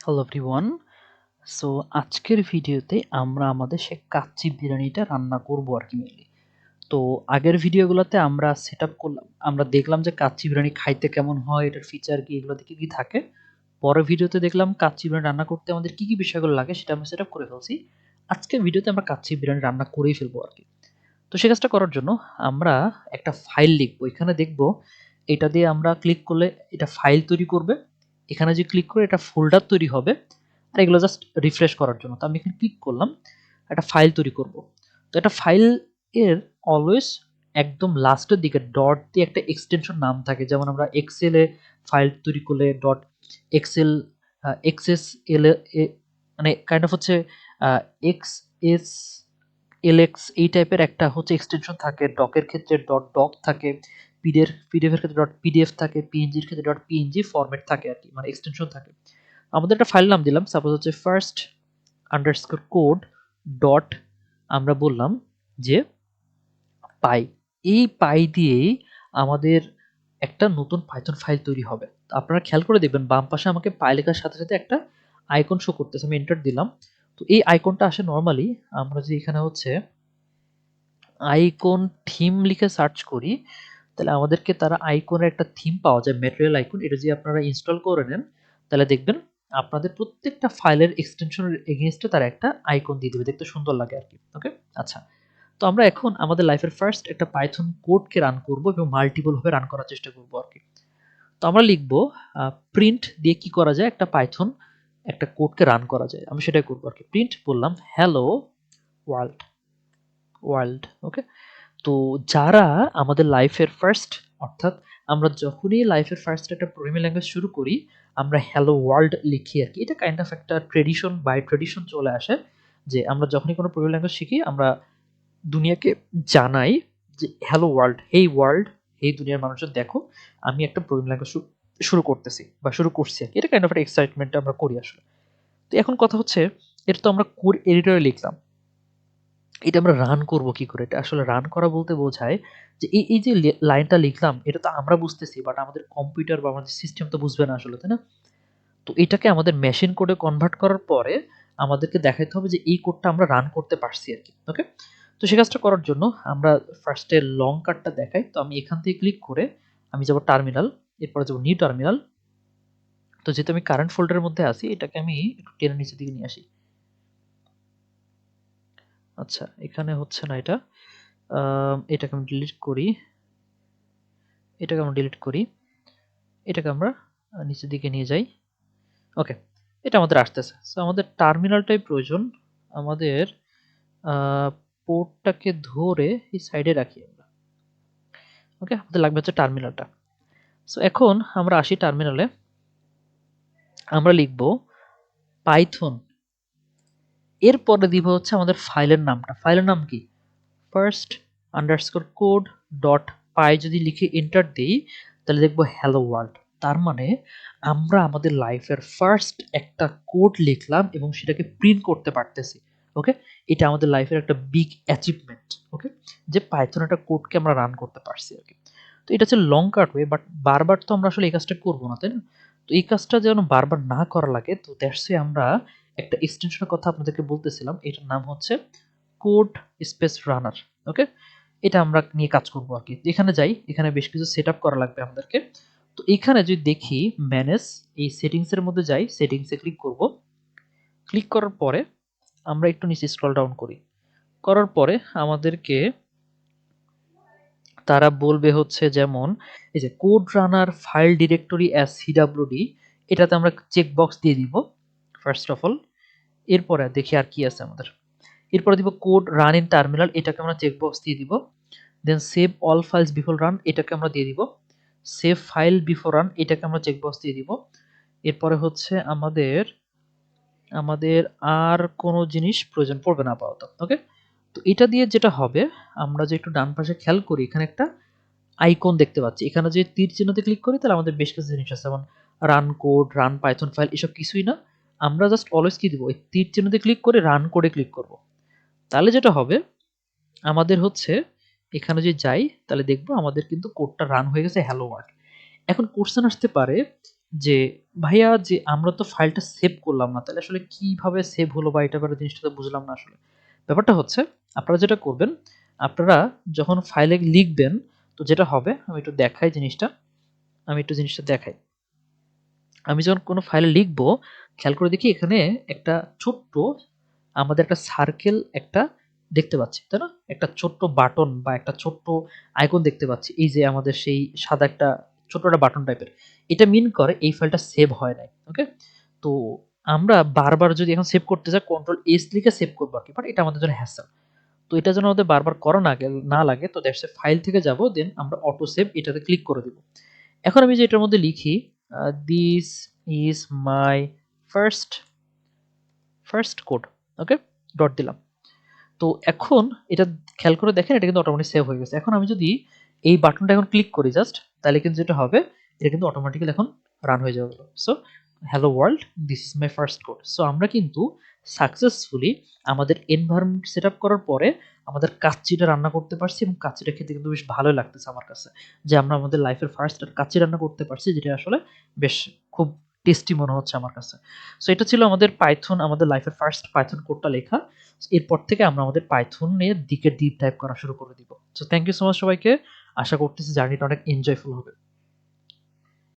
Hello everyone so আজকের ভিডিওতে আমরা আমাদের সে কাচ্চি বিরিয়ানিটা রান্না করব আর কি মেনলি তো, আগের ভিডিওগুলোতে আমরা সেট আপ করলাম। আমরা দেখলাম যে কাচ্চি বিরিয়ানি খাইতে কেমন হয়, এটার ফিচার কি, এগুলোতে কী কী থাকে। পরের ভিডিওতে দেখলাম কাচ্চি বিরিয়ানি রান্না করতে আমাদের কী কী বিষয়গুলো লাগে সেটা আমরা সেট আপ করে ফেলছি। আজকের ভিডিওতে আমরা কাচ্চি বিরিয়ানি রান্না করেই ফেলব আর কি। তো, সে কাজটা করার জন্য আমরা একটা ফাইল লিখব। এখানে দেখব, এটা দিয়ে আমরা ক্লিক করলে এটা ফাইল তৈরি করবে। এখানে যে ক্লিক করে এটা ফোল্ডার তৈরি হবে, আর এগুলো জাস্ট রিফ্রেশ করার জন্য। তো আমি এখানে ক্লিক করলাম, একটা ফাইল তৈরি করব। তো একটা ফাইল এর অলওয়েজ একদম লাস্টের দিকে ডট দিয়ে একটা এক্সটেনশন নাম থাকে। যেমন আমরা এক্সেলে ফাইল তৈরি করলে ডট এক্সেল এক্সএস এল মানে কাইন্ড অফ হচ্ছে এক্স এস এল এক্স এই টাইপের একটা হচ্ছে এক্সটেনশন থাকে। ডকের ক্ষেত্রে ডট ডক থাকে। পিডিএফ পিডিএফ এর ক্ষেত্রে ডট পিডিএফ থাকে পিএনজির ক্ষেত্রে ডট পিএনজি ফরম্যাট থাকে আর কি মানে এক্সটেনশন থাকে। আমাদের একটা ফাইল নাম দিলাম সাপোজ হচ্ছে ফার্স্ট আন্ডারস্কোর কোড ডট আমরা বললাম যে পাই এই পাই দিয়েই আমাদের একটা নতুন পাইথন ফাইল তৈরি হবে। আপনারা খেয়াল করে দেখবেন, বাম পাশে আমাকে পাই লেখার সাথে সাথে একটা আইকন শো করতেছে, আমি এন্টার দিলাম। তো এই আইকনটা আসে নর্মালি আমরা যে এখানে হচ্ছে আইকন থিম লিখে সার্চ করি তাহলে আমাদেরকে তারা আইকনের একটা থিম পাওয়া যায় ম্যাটেরিয়াল আইকন এটা যদি আপনারা ইনস্টল করে নেন, তাহলে দেখবেন আপনাদের প্রত্যেকটা ফাইলের এক্সটেনশনের এগেনস্টে তারা একটা আইকন দিয়ে দেবে, দেখতে সুন্দর লাগে আর কি ওকে আচ্ছা তো আমরা এখন আমাদের লাইফের ফার্স্ট একটা পাইথন কোডকে রান করব এবং মাল্টিপল ভাবে রান করার চেষ্টা করব আর কি। তো আমরা লিখব প্রিন্ট দিয়ে কি করা যায়? একটা পাইথন একটা কোডকে রান করা যায়, আমি সেটাই করব আর কি। প্রিন্ট বললাম হ্যালো ওয়ার্ল্ড ওয়ার্ল্ড ওকে তো যারা আমাদের লাইফের ফার্স্ট অর্থাৎ আমরা যখনই লাইফের ফার্স্ট একটা প্রোগ্রামিং ল্যাঙ্গুয়েজ শুরু করি, আমরা হ্যালো ওয়ার্ল্ড লিখি আর কি। এটা কাইন্ড অফ একটা ট্রেডিশন বাই ট্রেডিশন চলে আসে যে আমরা যখনই কোনো প্রোগ্রামিং ল্যাঙ্গুয়েজ শিখি, আমরা দুনিয়াকে জানাই যে হ্যালো ওয়ার্ল্ড হেই ওয়ার্ল্ড এই দুনিয়ার মানুষজন, দেখো আমি একটা প্রোগ্রামিং ল্যাঙ্গুয়েজ শুরু করতেছি বা শুরু করছি আর কি। এটা কাইন্ড অফ একটা এক্সাইটমেন্ট আমরা করি আসলে। তো এখন কথা হচ্ছে, এটা তো আমরা কোর এডিটরে লিখলাম। এটা আমরা রান করব কি করে? এটা আসলে রান করা বলতে বোঝায় যে এই এই যে লাইনটা লিখলাম, এটা তো আমরা বুঝতেছি বাট আমাদের কম্পিউটার বা আমাদের সিস্টেম তো বুঝবে না আসলে, তাই না? তো এটাকে আমাদের মেশিন কোডে কনভার্ট করার পরে আমাদেরকে দেখাইতে হবে যে এই কোডটা আমরা রান করতে পারছি আর কি ওকে তো সে কাজটা করার জন্য আমরা ফার্স্টে লং কাটটা দেখাই, তো আমি এখান থেকে ক্লিক করে আমি যাব টার্মিনাল এরপরে যাব নিউ টার্মিনাল তো যেহেতু আমি কারেন্ট ফোল্ডারের মধ্যে আসি এটাকে আমি একটু টেনে নিচের দিকে নিয়ে আসি। আচ্ছা এখানে হচ্ছে না এটা। এটাকে আমি ডিলিট করি। এটাকে আমরা ডিলিট করি। এটাকে আমরা নিচের দিকে নিয়ে যাই। ওকে এটা আমাদের আসতেছে। সো আমাদের টার্মিনালটাই প্রয়োজন। আমাদের পোর্টটাকে ধরে এই সাইডে রাখি আমরা। ওকে আমাদের লাগবে হচ্ছে টার্মিনালটা সো এখন আমরা আসি টার্মিনালে আমরা লিখব পাইথন এরপরে দিব হচ্ছে আমাদের ফাইলের নামটা। ফাইলের নাম কি? First underscore code dot py যদি লিখে এন্টার দিই, তাহলে দেখব হ্যালো ওয়ার্ল্ড তার মানে আমরা আমাদের লাইফের ফার্স্ট একটা কোড লিখলাম এবং সেটাকে প্রিন্ট করতে পারতেছি ওকে এটা আমাদের লাইফের একটা বিগ অ্যাচিভমেন্ট ওকে যে পাইথন একটা কোডকে আমরা রান করতে পারছি আর কি। তো এটা হচ্ছে লং কাট ওয়ে বাট বারবার তো আমরা আসলে এই কাজটা করব না, তাই না? তো এই কাজটা যেন বারবার না করা লাগে, তো দ্যাটসে আমরা একটা এক্সটেনশনের কথা আপনাদেরকে বলতেছিলাম, এটার নাম হচ্ছে কোড স্পেস রানার ওকে এটা আমরা নিয়ে কাজ করব আর কি। এখানে যাই, এখানে বেশ কিছু সেট করা লাগবে আমাদেরকে। তো এখানে যদি দেখি ম্যানেজ এই সেটিংসের মধ্যে যাই সেটিংসে ক্লিক করব। ক্লিক করার পরে আমরা একটু নিচে স্ক্রল ডাউন করি। করার পরে আমাদেরকে তারা বলবে হচ্ছে যেমন, এই যে code runner file directory as CWD এটাতে আমরা চেক বক্স দিয়ে দিব ফার্স্ট অফ অল এরপরে দেখি আর কি আছে আমাদের। এরপরে দিব কোড রান ইন টার্মিনাল এটাকে আমরা চেক বক্স দিয়ে দিব। Then save all files before run এটাকে আমরা দিয়ে দিব। সেভ ফাইল বিফোর রান এটাকে আমরা চেক বক্স দিয়ে দিব। এরপরে হচ্ছে আমাদের আমাদের আর কোনো জিনিস প্রয়োজন পড়বে না আপাতত ওকে তো এটা দিয়ে যেটা হবে, আমরা যে একটু ডান পাশে খেয়াল করি, এখানে একটা আইকন দেখতে পাচ্ছি। এখানে যে তীর চিহ্নতে ক্লিক করি, তাহলে আমাদের বেশ কিছু জিনিস আছে। যেমন run code run Python file এসব কিছুই না। আমরা জাস্ট অলওয়েজ কি দিব? এই তীর চিহ্নতে ক্লিক করে রান করে ক্লিক করব। তাহলে যেটা হবে, আমাদের হচ্ছে এখানে যদি যাই, তাহলে দেখব আমাদের কিন্তু কোডটা রান হয়ে গেছে হ্যালো ওয়ার্ল্ড এখন কোশ্চেন আসতে পারে যে, ভাইয়া, যে আমরা তো ফাইলটা সেভ করলাম না, তাহলে আসলে কীভাবে সেভ হলো বা এটা জিনিসটা তো বুঝলাম না আসলে। ব্যাপারটা হচ্ছে, আপনারা যেটা করবেন, আপনারা যখন ফাইলে লিখবেন, তো যেটা হবে, আমি একটু দেখাই জিনিসটা, আমি একটু জিনিসটা দেখাই। আমি যখন কোনো ফাইলে লিখব খেয়াল করে দেখি এখানে একটা ছোট্ট আমাদের একটা সার্কেল একটা দেখতে পাচ্ছি, তাই না? একটা ছোট্ট বাটন বা একটা ছোট্ট আইকন দেখতে পাচ্ছি। এই যে আমাদের সেই সাদা একটা ছোট একটা বাটন টাইপের এটা মিন করে এই ফাইলটা সেভ হয় নাই ওকে তো আমরা বারবার যদি এখন সেভ করতে চাই কন্ট্রোল এস লিখে সেভ করব আর কি বাট এটা আমাদের জন্য হ্যাসেল তো এটা যেন আমাদের বারবার করা না না লাগে, তো দ্যাটস ফাইল থেকে যাব দেন আমরা অটো সেভ এটাতে ক্লিক করে দিব। এখন আমি যে এটার মধ্যে লিখি this is my first first code okay dot দিলাম। তো এখন এটা খেয়াল করে দেখেন, এটা কিন্তু অটোমেটিক সেভ হয়ে গেছে। এখন আমি যদি এই বাটনটা এখন ক্লিক করি জাস্ট তাহলে কিন্তু যেটা হবে, এটা কিন্তু অটোমেটিক্যালি এখন রান হয়ে যাবে। So hello world this is my first code so আমরা কিন্তু সাকসেসফুলি আমাদের এনভায়রনমেন্ট সেট করার পরে আমাদের কাচ্চিটা রান্না করতে পারছি এবং কাচ্চিটা খেতে কিন্তু বেশ ভালোই লাগতেছে আমার কাছে। যে আমরা আমাদের লাইফের ফার্স্ট কাচ্চি রান্না করতে পারছি, যেটা আসলে বেশ খুব টেস্টি মনে হচ্ছে আমার কাছে। সো এটা ছিল আমাদের পাইথন আমাদের লাইফের ফার্স্ট পাইথন কোডটা লেখা। এরপর থেকে আমরা আমাদের পাইথনের দিকে ডিপ টাইপ করা শুরু করে দিব। So thank you so much সবাইকে। আশা করতেছি জার্নিটা অনেক এনজয়ফুল হবে।